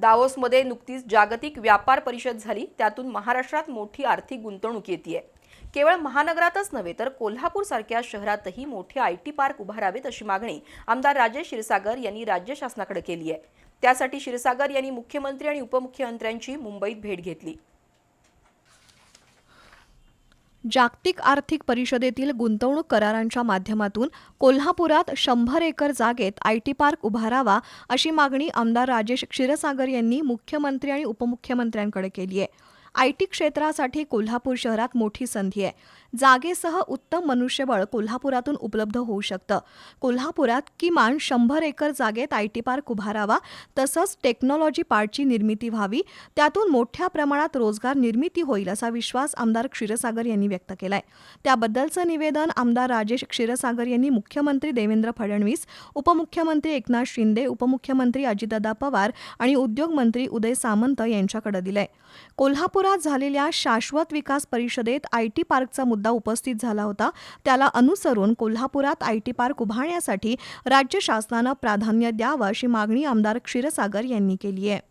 दावोसमध्ये नुकतीच जागतिक व्यापार परिषद झाली. त्यातून महाराष्ट्रात मोठी आर्थिक गुंतवणूक येते केवळ महानगरातच नव्हे तर कोल्हापूर सारख्या शहरातही मोठे आय टी पार्क उभारावेत अशी मागणी आमदार राजेश क्षीरसागर यांनी राज्य शासनाकडे केली आहे त्यासाठी क्षीरसागर यांनी मुख्यमंत्री आणि उपमुख्यमंत्र्यांची मुंबईत भेट घेतली. जागतिक आर्थिक परिषदेतील गुंतवणूक करारांच्या माध्यमातून कोल्हापुरात शंभर एकर जागेत आय टी पार्क उभारावा अशी मागणी आमदार राजेश क्षीरसागर यांनी मुख्यमंत्री आणि उपमुख्यमंत्र्यांकडे केली आहे. आय टी क्षेत्रासाठी कोल्हापूर शहरात मोठी संधी आहे. जागेसह उत्तम मनुष्यबळ कोल्हापुरातून उपलब्ध होऊ शकतं. कोल्हापुरात किमान शंभर एकर जागेत आय टी पार्क उभारावा तसंच टेक्नॉलॉजी पार्कची निर्मिती व्हावी त्यातून मोठ्या प्रमाणात रोजगार निर्मिती होईल असा विश्वास आमदार क्षीरसागर यांनी व्यक्त केलाय. त्याबद्दलचं निवेदन आमदार राजेश क्षीरसागर यांनी मुख्यमंत्री देवेंद्र फडणवीस उपमुख्यमंत्री एकनाथ शिंदे उपमुख्यमंत्री अजितदादा पवार आणि उद्योगमंत्री उदय सामंत यांच्याकडे दिलंय. कोल्हापूर नागपुरात झालेल्या शाश्वत विकास परिषदेत आय टी पार्कचा मुद्दा उपस्थित झाला होता. त्याला अनुसरून कोल्हापुरात आय टी पार्क उभारण्यासाठी राज्य शासनानं प्राधान्य द्यावं अशी मागणी आमदार क्षीरसागर यांनी केली आहे.